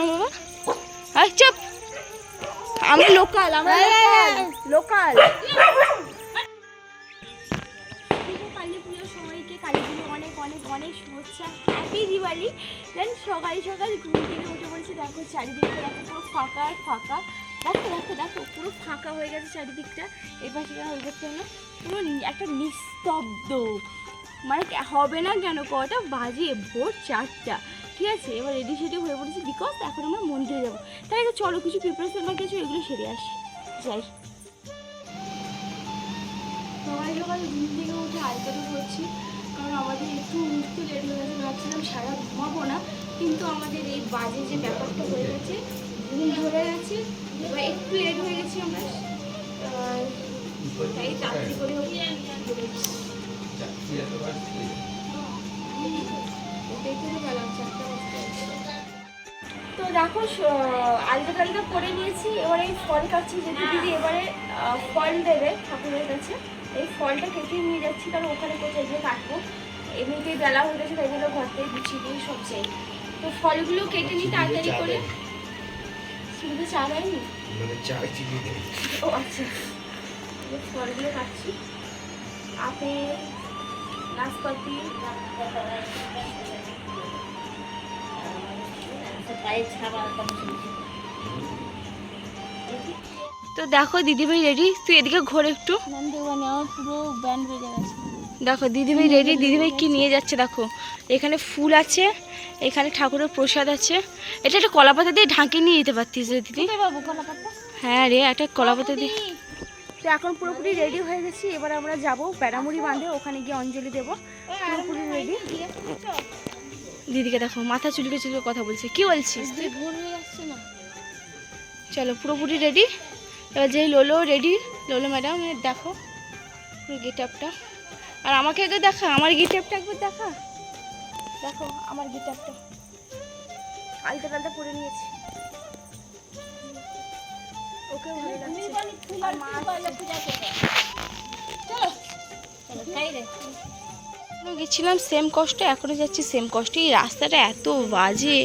শোনো বাবা? আর চুপ। আমরা লোকাল আমরা লোকাল কালী পুজোর সময়কে কালী পুজো অনেক অনেক অনেক শুভেচ্ছা। হ্যাপি দিওয়ালি দেন সকাল সকাল ঘুম থেকে উঠে বলছি দেখো চারিদিকটা দেখো পুরো ফাঁকা আর ফাঁকা। দেখো দেখো দেখো পুরো ফাঁকা হয়ে গেছে চারিদিকটা। করতে হলো পুরো একটা নিস্তব্ধ। মানে হবে না কেন? কটা বাজে ভোর চারটা। ঠিক আছে এবার রেডি সেডি হয়ে পড়েছি বিকজ এখন আমরা মন্দিরে যাব। তাই আগে চলো কিছু প্রিপারেশন বা কিছু এগুলো সেরে আসি। যাই। সবাই সকাল ঘুম থেকে উঠে আলকাটা করছি কারণ আমাদের একটু উঠতে লেট হয়ে গেছে ভাবছিলাম সারা ঘুমাবো না কিন্তু আমাদের এই বাজে যে ব্যাপারটা হয়ে গেছে ঘুম ধরে গেছে এবার একটু লেট হয়ে গেছি আমরা। আর তাই তাড়াতাড়ি করে হোক তো দেখো আলতা টালতা করে নিয়েছি। এবারে এই ফল কাটছি যেহেতু দিদি এবারে ফল দেবে ঠাকুরের কাছে। এই ফলটা কেটে নিয়ে যাচ্ছি কারণ ওখানে কোথায় গিয়ে কাটবো। এমনিতেই বেলা হয়ে গেছে তাই জন্য ঘর থেকে গুছিয়ে দিয়ে সব চাই। তো ফলগুলো কেটে নিই তাড়াতাড়ি করে। শুধু চা দেয়নি? মানে ও আচ্ছা। ফলগুলো কাটছি। আপেল নাশপাতি তো দেখো দিদিভাই রেডি তুই এদিকে ঘোর একটু। দেখো দিদিভাই রেডি দিদিভাই কি নিয়ে যাচ্ছে দেখো। এখানে ফুল আছে এখানে ঠাকুরের প্রসাদ আছে। এটা একটা কলা পাতা দিয়ে ঢাকে নিয়ে যেতে পারতিস রে দিদি। হ্যাঁ রে একটা কলা পাতা দিয়ে তো এখন পুরোপুরি রেডি হয়ে গেছি। এবার আমরা যাব প্যারামুড়ি বাঁধে ওখানে গিয়ে অঞ্জলি দেবো। পুরোপুরি রেডি দিদিকে দেখো, মাথা চুলকে চুলকে কথা বলছে। কি বলছিস চলো, পুরোপুরি রেডি এবার যেই লোলো রেডি লোলো ম্যাডাম দেখো গেট আপটা আর আমাকে একবার দেখা, আমার গেট আপটা একবার দেখা। দেখো, আমার গেট আপটা আলতা টালতা পরে নিয়েছি। ওকে ভালো লাগছে। মা আসছে। এখনও গেছিলাম সেম কষ্ট এখনও যাচ্ছি সেম কষ্ট। এই রাস্তাটা এত বাজে।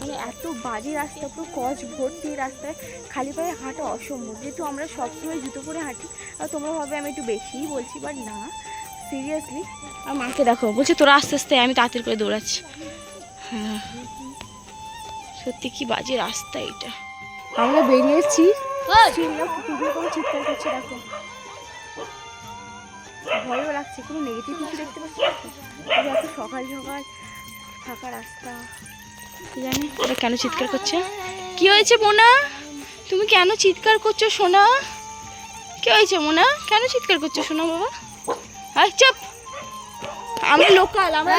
মানে এত বাজে রাস্তা পুরো কচ ভর্তি এই রাস্তায়। খালি পায়ে হাঁটা অসম্ভব। যেহেতু আমরা সবসময় জুতো পরে হাঁটি আর তোমরা ভাবে আমি একটু বেশিই বলছি বাট না। সিরিয়াসলি আর মাকে দেখো বলছে তোরা আস্তে আস্তে আমি তাড়াতাড়ি করে দৌড়াচ্ছি। হ্যাঁ। সত্যি কি বাজে রাস্তা এটা। আমরা বেরিয়েছি। চিৎকার করছে দেখো। ভয়ও লাগছে কোনো নেগেটিভ কিছু দেখতে পাচ্ছি না। এত সকাল সকাল ফাঁকা রাস্তা। কি জানি ওরা কেন চিৎকার করছে? কি হয়েছে মোনা? তুমি কেন চিৎকার করছ সোনা? কি হয়েছে মোনা? কেন চিৎকার করছ সোনা বাবা? আয় চুপ! আমরা লোকাল আমরা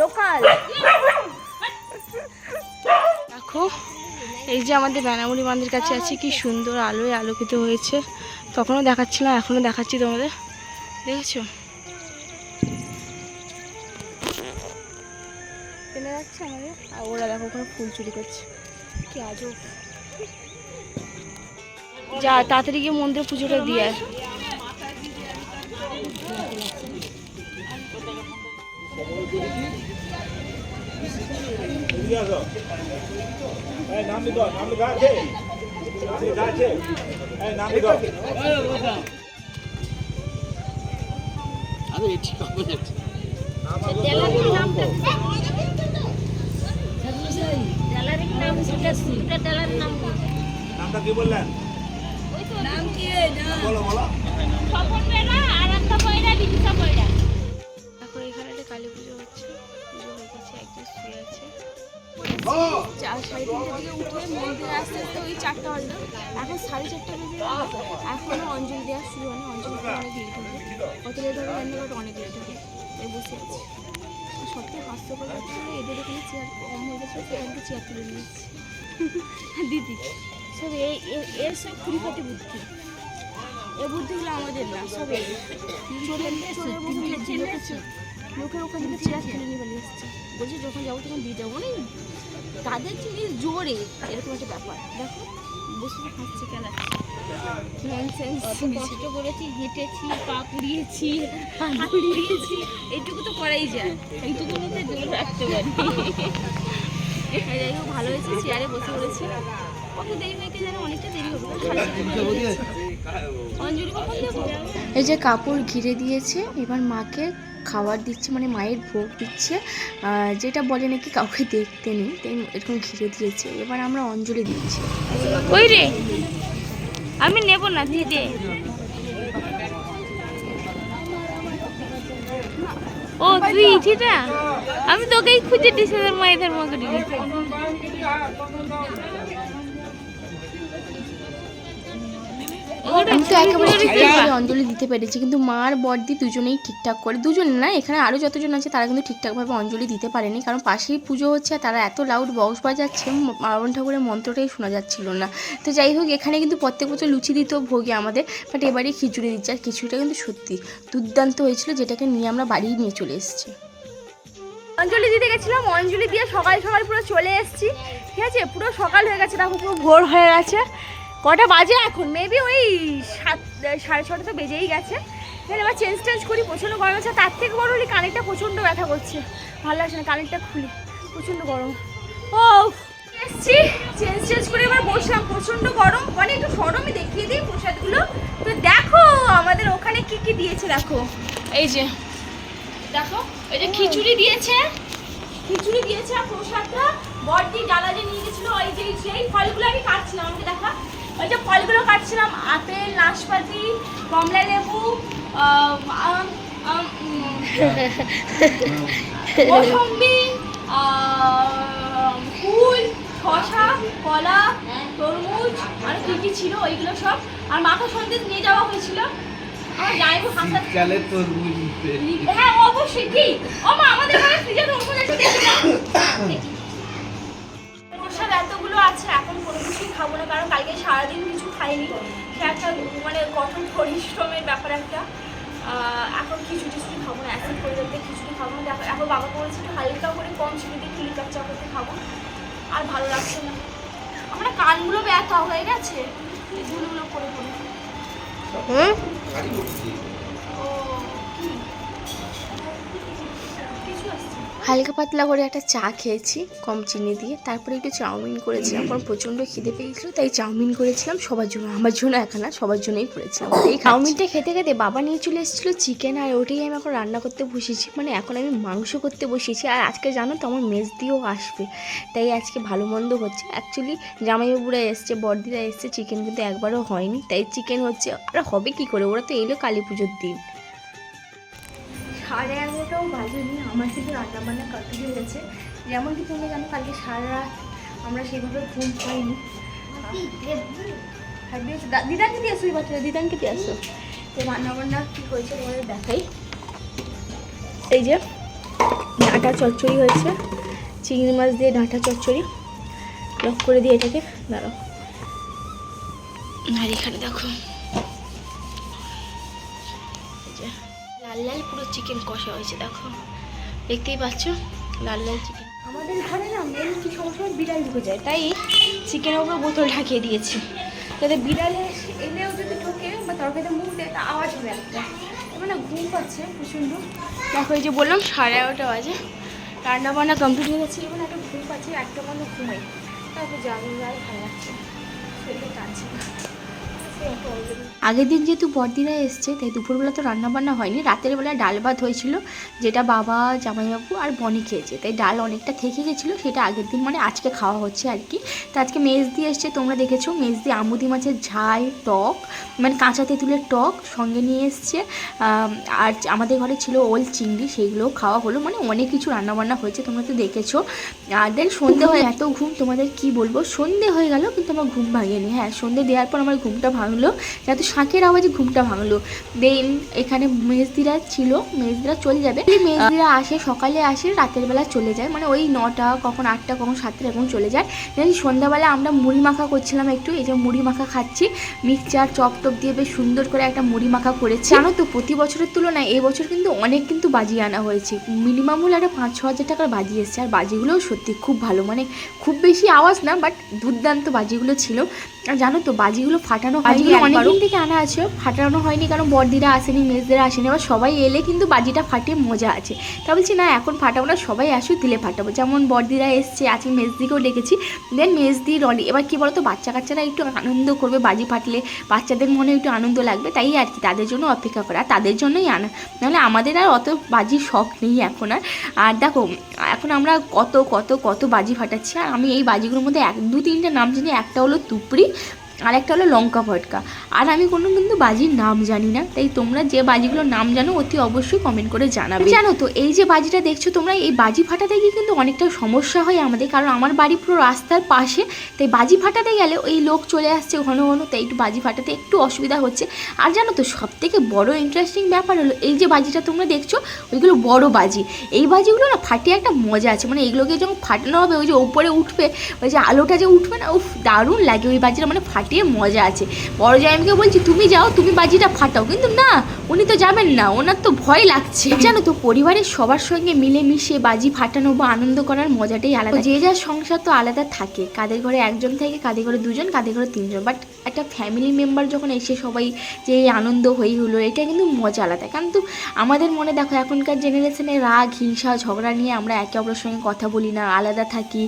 লোকাল। দেখো এই যে আমাদের বেনামুড়ি মন্দির কাছে আছে কি সুন্দর আলোয় আলোকিত হয়েছে। তখনও দেখাচ্ছিলাম এখনও দেখাচ্ছি তোমাদের। দেখেছ? চলে যাচ্ছে আমাদের? আর ওরা দেখো ওখানে ফুল চুরি করছে। কি আজব। যা তাড়াতাড়ি গিয়ে মন্দিরে পুজোটা দিয়ে আয়। নাম লিখো নাম লেখা আছে নাম লেখা আছে এটি নাম যাচ্ছে নামটা কি বললেন? বলো বলো। দেখো এখানে একটা কালী পুজো হচ্ছে। পুজো হয়ে গেছে একজন শুয়ে আছে। চার সাড়ে তিনটের দিকে উঠে মন্দিরে আসতে আসতে ওই চারটা বাজলো। এখন সাড়ে চারটা বেজে। গেল এখনও অঞ্জলি দেওয়া শুরু হয়নি। অঞ্জলি দেওয়া অনেক লেট হবে কত লেট হবে জানি বাট অনেক লেট হবে এই বসে আছি। আর হাস্যকর ব্যাপার এদের এখানে চেয়ার কম হয়ে গেছে সেখানে চেয়ার তুলে নিয়েছি দিদি সব এই এর- এর সব ফাটি বুদ্ধি। এ বুদ্ধিগুলো আমাদের না সব এই লোকের ওখান থেকে চেয়ার তুলে নিয়ে পালিয়ে এসছে। বলছে যখন যাব তখন দিয়ে যাব না তাদের থেকে জোরে এরকম একটা ব্যাপার। দেখো বসে হাসছে কেন? কষ্ট করেছি হেঁটেছি পা পুড়িয়েছি হাত পুড়িয়েছি এইটুকু তো করাই যায়। এইটুকুনিতে দূর রাখতে পারি। যাই হোক ভালো হয়েছে চেয়ারে বসে পড়েছি। এই যে কাপড় ঘিরে দিয়েছে এবার মাকে খাবার দিচ্ছে মানে মায়ের ভোগ দিচ্ছে যেটা বলে নাকি কাউকে দেখতে নেই, তাই এরকম ঘিরে দিয়েছে। এবার আমরা অঞ্জলি দিচ্ছি। ওই রে, আমি নেব না দিয়ে দে। ও, তুই ইঠিটা আমি তোকেই খুঁজে দিছি তোর মায়ের ধর্ম আমি তো একেবারে ঠিকঠাক অঞ্জলি দিতে পেরেছি কিন্তু মার বর্দি দুজনেই ঠিকঠাক করে দুজন না এখানে আরও যতজন আছে তারা কিন্তু ঠিকঠাকভাবে অঞ্জলি দিতে পারেনি কারণ পাশেই পুজো হচ্ছে আর তারা এত লাউড বক্স বাজাচ্ছে মারণ ঠাকুরের মন্ত্রটাই শোনা যাচ্ছিল না। তো যাই হোক এখানে কিন্তু প্রত্যেক বছর লুচি দিত ভোগে আমাদের বাট এবারে খিচুড়ি দিচ্ছে আর খিচুড়িটা কিন্তু সত্যি দুর্দান্ত হয়েছিল যেটাকে নিয়ে আমরা বাড়ি নিয়ে চলে এসেছি। অঞ্জলি দিতে গেছিলাম অঞ্জলি দিয়ে সকাল সকাল পুরো চলে এসেছি ঠিক আছে? পুরো সকাল হয়ে গেছে দেখো পুরো ভোর হয়ে গেছে। কটা বাজে এখন? মেবি ওই সাত, সাড়ে ছটা তো বেজেই গেছে। এখানে এবার চেঞ্জ টেঞ্জ করি, প্রচণ্ড গরম আছে তার থেকে বড় হলে কানেরটা প্রচণ্ড ব্যথা করছে। ভালো লাগছে না, কানেরটা খুলি। প্রচণ্ড গরম। ও এসছি। চেঞ্জ চেঞ্জ করে এবার বসলাম। প্রচণ্ড গরম। মানে একটু সরমই দেখিয়ে দিই প্রসাদগুলো তো দেখো, আমাদের ওখানে কি কি দিয়েছে দেখো। এই যে, দেখো, এই যে খিচুড়ি দিয়েছে। খিচুড়ি দিয়েছে আর প্রসাদটা। বড়দি ডালা যে নিয়ে গেছিল, ওই যে, সেই ফলগুলো আমি কাটছিলাম। আমাকে দেখা। ওই যে ফলগুলো কাটছিলাম আপেল নাশপাতি কমলা লেবু মৌসম্বি কুল শশা কলা তরমুজ আর কি কি ছিল ওইগুলো সব। আর মাথা সন্দেশ নিয়ে যাওয়া হয়েছিল। হ্যাঁ অবশ্যই কি ও মা আমাদের ঘরে ফ্রিজে তরমুজ আছে এতগুলো আছে এখন কোনো কিছুই খাব না কারণ কালকে সারাদিন কিছু খাইনি। সে একটা মানে কঠোর পরিশ্রমের ব্যাপার একটা। এখন খিচুড়ি টিচুড়ি খাব না অ্যাসিড করে দিতে খিচুড়ি খাব না। দেখো এখন বাবা বলেছে একটু হালকা করে কম চিনি দিয়ে লিকার চা করতে খাব। আর ভালো লাগছে না। আমার কানগুলো ব্যথা হয়ে গেছে। ধুলোগুলো করে পড়ে ও হালকা পাতলা করে একটা চা খেয়েছি কম চিনি দিয়ে। তারপরে একটু চাউমিন করেছিলাম। কারণ প্রচণ্ড খিদে পেয়েছিল তাই চাউমিন করেছিলাম। সবার জন্য আমার জন্য একা না সবার জন্যই করেছিলাম। এই চাউমিনটা খেতে খেতে বাবা নিয়ে চলে এসেছিল চিকেন আর ওটাই আমি এখন রান্না করতে বসেছি। মানে এখন আমি মাংস করতে বসেছি। আর আজকে জানো তো আমার মেজ দিয়েও আসবে। তাই আজকে ভালো মন্দ হচ্ছে। অ্যাকচুয়ালি জামাইবাবুরা এসছে বড়দিরা এসছে চিকেন কিন্তু একবারও হয়নি। তাই চিকেন হচ্ছে আর হবে কি করে? ওরা তো এলো কালী পুজোর দিন। সাড়ে এগারোটাও বাজেনি, আমার কিন্তু রান্না বান্না কমপ্লিট হয়ে গেছে। যেমন কি তোমরা জানো, কালকে সারা রাত আমরা সেভাবে ঘুম পাইনি। দিদাকে দিয়ে আসো এই বাচ্চাটা দিদাকে দিয়ে আসো। তো রান্না বান্না কী হয়েছে তোমাদের দেখাই। এই যে, ডাঁটা চচ্চড়ি হয়েছে। চিংড়ি মাছ দিয়ে ডাঁটা চচ্চড়ি। লক করে দিয়ে এটাকে, দাঁড়াও। আর এখানে দেখো লাল লাল পুরো চিকেন কষা হয়েছে, দেখো। দেখতেই পাচ্ছ? লাল লাল চিকেন আমাদের ঘরে না মেন কি সমস্যা বিড়াল ঢুকে যায়, তাই চিকেনের উপরে বোতল ঢাকিয়ে দিয়েছি। যাতে বিড়াল এলেও যদি ঢোকে বা তরকারিতে মুখ দেয়, তা আওয়াজ হবে একটা। এবার না ঘুম পাচ্ছে প্রচণ্ড। দেখো, এই যে বললাম, সাড়ে এগারোটা বাজে। রান্না বান্না কমপ্লিট হয়ে গেছে, এবার একটা ঘুম পাচ্ছে একটা বন্ধ ঘুমাই। তারপর যাব, আর ভালো লাগছে শরীরে টানছে না। আগের দিন যেহেতু বড়দিরা এসছে তাই দুপুরবেলা তো রান্নাবান্না হয়নি। রাতের বেলা ডাল ভাত হয়েছিল যেটা বাবা জামাইবাবু আর বনি খেয়েছে। তাই ডাল অনেকটা থেকে গেছিল সেটা আগের দিন মানে আজকে খাওয়া হচ্ছে আর কি। তো আজকে মেজ দিয়ে এসছে তোমরা দেখেছ মেজ দিয়ে আমুদি মাছের ঝাল টক মানে কাঁচা তেঁতুলের টক সঙ্গে নিয়ে এসছে। আর আমাদের ঘরে ছিল ওল চিংড়ি সেইগুলোও খাওয়া হলো মানে অনেক কিছু রান্নাবান্না হয়েছে তোমরা তো দেখেছ। আর দেন সন্ধে হয়ে এত ঘুম তোমাদের কি বলব? সন্ধে হয়ে গেল কিন্তু আমার ঘুম ভাঙেনি। হ্যাঁ সন্ধে দেওয়ার পর আমার ঘুমটা ভাঙলো। যাতে শাঁখের আওয়াজে ঘুমটা ভাঙলো। দেন এখানে মেজদিরা ছিল, মেজদিরা চলে যাবে। মেজদিরা আসে, সকালে আসে, রাতের বেলা চলে যায়। মানে ওই নটা, কখন আটটা, কখন সাতটা এরকম চলে যায়। দেন সন্ধ্যাবেলা আমরা মুড়ি মাখা করছিলাম একটু, এই যে মুড়ি মাখা খাচ্ছি। মিক্সচার, চপ টপ দিয়ে বেশ সুন্দর করে একটা মুড়ি মাখা করেছি। জানো তো, প্রতি বছরের তুলনায় এই বছর কিন্তু অনেক কিন্তু বাজি আনা হয়েছে। মিনিমাম হলে একটা পাঁচ, ছ হাজার টাকার বাজি এসছে। আর বাজিগুলোও সত্যি খুব ভালো। মানে খুব বেশি আওয়াজ না বাট দুর্দান্ত বাজিগুলো ছিল। আর জানো তো, বাজিগুলো ফাটানো হয় বাজিগুলো অনেক একবারও- থেকে আনা আছে ফাটানো হয়নি কারণ বড়দিরা আসেনি মেজদিরা আসেনি এবার সবাই এলে কিন্তু বাজিটা ফাটিয়ে মজা আছে। তা বলছি না এখন ফাটাবো না সবাই আসুক দিলে ফাটাবো। যেমন বড়দিরা এসছে আজকে মেজদিকেও ডেকেছি দেন মেজদি রনি এবার কি বলতো বাচ্চা কাচ্চারা একটু আনন্দ করবে বাজি ফাটলে বাচ্চাদের মনে একটু আনন্দ লাগবে তাই আর কি তাদের জন্য অপেক্ষা করা তাদের জন্যই আনা নাহলে আমাদের আর অত বাজির শখ নেই এখন আর। আর দেখো এখন আমরা কত কত কত বাজি ফাটাচ্ছি আর আমি এই বাজিগুলোর মধ্যে এক দু তিনটে নাম জানি একটা হলো তুপড়ি আর একটা হলো লঙ্কা ভটকা। আর আমি কোনো কিন্তু বাজির নাম জানি না, তাই তোমরা যে বাজিগুলোর নাম জানো, অতি অবশ্যই কমেন্ট করে জানাবে। জানো তো, এই যে বাজিটা দেখছ, তোমরা এই বাজি ফাটাতে গিয়ে কিন্তু অনেকটা সমস্যা হয় আমাদের, কারণ আমার বাড়ি পুরো রাস্তার পাশে, তাই বাজি ফাটাতে গেলে ওই লোক চলে আসছে ঘন ঘন, তাই একটু বাজি ফাটাতে একটু অসুবিধা হচ্ছে। আর জানো তো সব থেকে বড় ইন্টারেস্টিং ব্যাপার হলো, এই যে বাজিটা তোমরা দেখছ, ওইগুলো বড় বাজি। এই বাজিগুলো না ফাটিয়ে একটা মজা আছে মানে এগুলোকে যখন ফাটানো হবে, ওই যে ওপরে উঠবে, ওই যে আলোটা যে উঠবে না, উফ, দারুণ লাগে ওই বাজিটা মানে ফাটিয়ে মজা আছে। বড় জামাইকে বলছি তুমি যাও তুমি বাজিটা ফাটাও। কিন্তু না উনি তো যাবেন না ওনার তো ভয় লাগছে। জানো তো পরিবারের সবার সঙ্গে মিলেমিশে বাজি ফাটানো বা আনন্দ করার মজাটাই আলাদা। যে যার সংসার তো আলাদা থাকে কাদের ঘরে একজন থাকে কাদের ঘরে দুজন কাদের ঘরে তিনজন। বাট একটা ফ্যামিলি মেম্বার যখন এসে সবাই যে আনন্দ হই হলো এটা কিন্তু মজা আলাদা। কারণ তো আমাদের মনে দেখো এখনকার জেনারেশনে রাগ হিংসা ঝগড়া নিয়ে আমরা একে অপরের সঙ্গে কথা বলি না আলাদা থাকি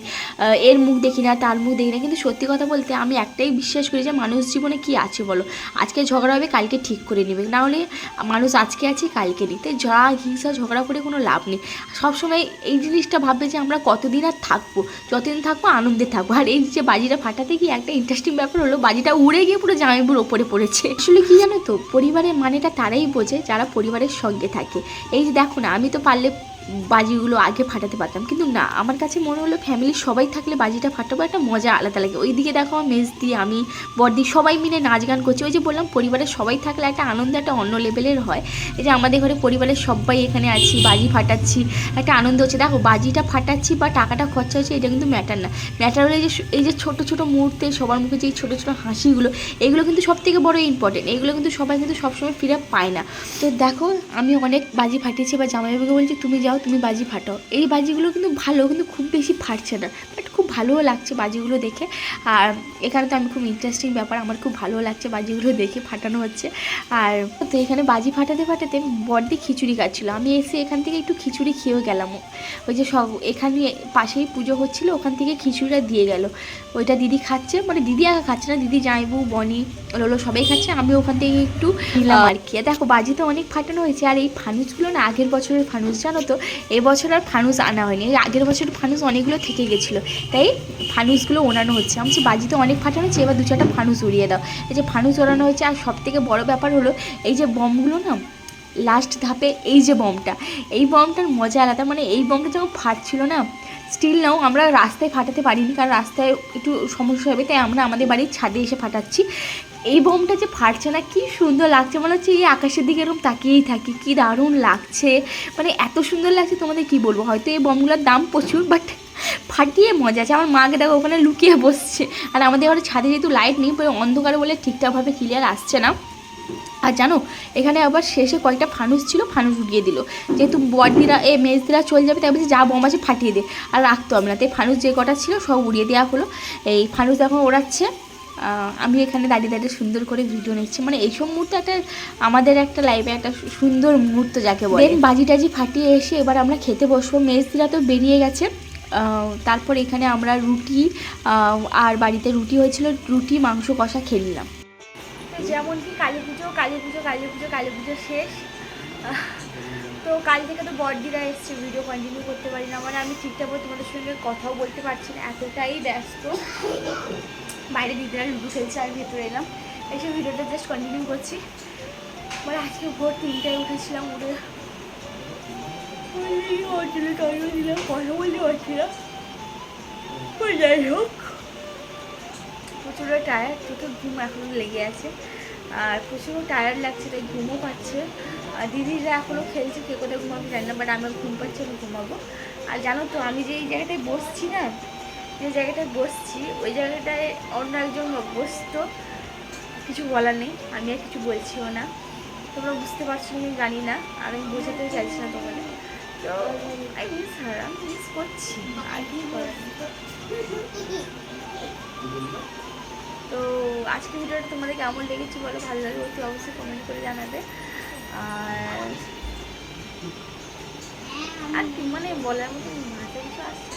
এর মুখ দেখি না তার মুখ দেখি না। কিন্তু সত্যি কথা বলতে আমি একটাই বিশ্বাস করি যে, মানুষ জীবনে কি আছে বলো? আজকে ঝগড়া হবে, কালকে ঠিক করে নেবে। না হলে মানুষ, আজকে আছে, কালকে নেই। তাই রাগ হিংসা, ঝগড়া করে কোনো লাভ নেই। সবসময় এই জিনিসটা ভাববে যে, আমরা কতদিন আর থাকব? যতদিন থাকব, আনন্দে থাকব। আর এই যে বাজিটা ফাটাতে গিয়ে একটা ইন্টারেস্টিং ব্যাপার হলো, বাজিটা উড়ে গিয়ে পুরো জামাইবুর ওপরে পড়েছে। আসলে কি জানো তো, পরিবারের মানেটা তারাই বোঝে, যারা পরিবারের সঙ্গে থাকে। এই যে দেখো না, আমি তো পারলে বাজিগুলো আগে ফাটাতে পারতাম। কিন্তু না, আমার কাছে মনে হলো ফ্যামিলির সবাই থাকলে বাজিটা ফাটাবো, একটা মজা আলাদা লাগে। ওইদিকে দেখো আমার মেজদি আমি বর্দি সবাই মিলে নাচ গান করছি। ওই যে বললাম, পরিবারের সবাই থাকলে একটা আনন্দ, একটা অন্য লেভেলের হয়। এই যে আমাদের ঘরে পরিবারের সবাই এখানে আছি, বাজি ফাটাচ্ছি, একটা আনন্দ হচ্ছে। দেখো, বাজিটা ফাটাচ্ছি বা টাকাটা খরচা হচ্ছে, এটা কিন্তু ম্যাটার না। ম্যাটার হলে যে, এই যে ছোটো ছোটো মুহূর্তে সবার মুখে যে ছোটো ছোটো হাসিগুলো, এগুলো কিন্তু সব থেকে বড় ইম্পর্টেন্ট এগুলো কিন্তু সবাই কিন্তু সবসময় ফিরে পায় না। তো দেখো, আমি অনেক বাজি ফাটিয়েছি বা জামাইবাবুকে বলছি, তুমি যাও তুমি বাজি ফাটাও। এই বাজিগুলো কিন্তু ভালো কিন্তু খুব বেশি ফাটছে না। বাট ভালোও লাগছে বাজিগুলো দেখে। আর এখানে তো আমি খুব ইন্টারেস্টিং ব্যাপার আমার খুব ভালো লাগছে বাজিগুলো দেখে ফাটানো হচ্ছে। আর তো এখানে বাজি ফাটাতে ফাটাতে বড়দি খিচুড়ি খাচ্ছিলো। আমি এসে এখান থেকে একটু খিচুড়ি খেয়েও গেলাম। ওই যে সব এখানে পাশেই পুজো হচ্ছিল ওখান থেকে খিচুড়িটা দিয়ে গেল। ওইটা দিদি খাচ্ছে মানে দিদি একা খাচ্ছে না দিদি জাইবু বনি লোলো সবাই খাচ্ছে আমি ওখান থেকে একটু নিলাম আর কি। আর দেখো বাজি তো অনেক ফাটানো হয়েছে আর এই ফানুসগুলো না আগের বছরের ফানুস জানো তো? এবছর আর ফানুস আনা হয়নি আগের বছরের ফানুস অনেকগুলো থেকে গেছিল। তাই ফানুসগুলো ওড়ানো হচ্ছে। আমি বাজিতে বাজি অনেক ফাটানো হচ্ছে, এবার দু চারটা ফানুস উড়িয়ে দাও। এই যে ফানুস ওড়ানো হচ্ছে, আর সব থেকে বড় ব্যাপার হলো, এই যে বমগুলো না লাস্ট ধাপে এই যে বমটা, এই বমটার মজা আলাদা। মানে এই বমটা যখন ফাটছিল না স্টিল নাও আমরা রাস্তায় ফাটাতে পারিনি, কারণ রাস্তায় একটু সমস্যা হবে, তাই আমরা আমাদের বাড়ির ছাদে এসে ফাটাচ্ছি। এই বোমটা যে ফাটছে না, কি সুন্দর লাগছে। মনে হচ্ছে এই আকাশের দিকে এরকম তাকিয়েই থাকি। কি দারুণ লাগছে। মানে এত সুন্দর লাগছে, তোমাদের কি বলব? হয়তো এই বোমগুলোর দাম প্রচুর বাট ফাটিয়ে মজা আছে। আমার মাকে দেখো, ওখানে লুকিয়ে বসছে। আর আমাদের ঘরে ছাদে যেহেতু লাইট নেই অন্ধকারে বলে ঠিকঠাকভাবে ক্লিয়ার আসছে না। আর জানো, এখানে আবার শেষে কয়েকটা ফানুস ছিল, ফানুস উঠিয়ে দিল। যেহেতু বড়দিরা এ মেজদিরা চলে যাবে, তাই বলছে, যা বোম আছে, ফাটিয়ে দে। আর রাখতে হবে না তাই ফানুস যে কটা ছিল, সব উড়িয়ে দেওয়া হলো। এই ফানুস এখন ওড়াচ্ছে। আমি এখানে দাঁড়িয়ে দাঁড়িয়ে সুন্দর করে ভিডিও নিচ্ছি। মানে এইসব মুহূর্তে একটা আমাদের একটা লাইফে একটা সুন্দর মুহূর্ত যাকে বলে। বাজি টাজি ফাটিয়ে এসে এবার আমরা খেতে বসবো। মেজদিরা তো বেরিয়ে গেছে। তারপর এখানে আমরা রুটি আর বাড়িতে রুটি হয়েছিল। রুটি মাংস কষা খেয়ে নিলাম। যেমন কি কালী পুজো কালী পুজো কালী পুজো কালী পুজো শেষ। তো কাল থেকে তো বড়দিরা এসছে ভিডিও কন্টিনিউ করতে পারি না। মানে আমি ঠিকঠাক তোমাদের সঙ্গে কথাও বলতে পারছি না। এতটাই ব্যস্ত। বাইরে দিদিরা লুডো খেলছে আমি ভেতরে এলাম। এসে ভিডিওটা জাস্ট কন্টিনিউ করছি। মানে আজকে ভোর তিনটায় উঠেছিলাম, উঠে হচ্ছিল টাইম দিলাম, কথা বলতে পারছি যাই হোক। প্রচুর টায়ার চোখে ঘুম এখনও লেগে আছে। আর প্রচুর টায়ার্ড লাগছে, তাই ঘুমও পাচ্ছে। দিদিরা এখনও খেলছে, কে কোথায় ঘুমাবে জানি না বাট আমার ঘুম পাচ্ছে, আমি ঘুমাবো। আর জানো তো, আমি যে এই জায়গাটায় বসছি না যে জায়গাটায় বসছি, ওই জায়গাটায় অন্য একজন বসতো কিছু বলার নেই, আমি আর কিছু বলছিও না। তোমরা বুঝতে পারছ আমি জানি না আর আমি বোঝাতেও চাইছি না তোমাদের। তো আই মিস হার, আমি মিস করছি, আর কি তো আজকে ভিডিওটা তোমাদের কেমন লেগেছে বলো, ভালো লাগে অতি অবশ্যই কমেন্ট করে জানাবে। আর আর কি মানে বলার মতো মাথা কিছু আসছে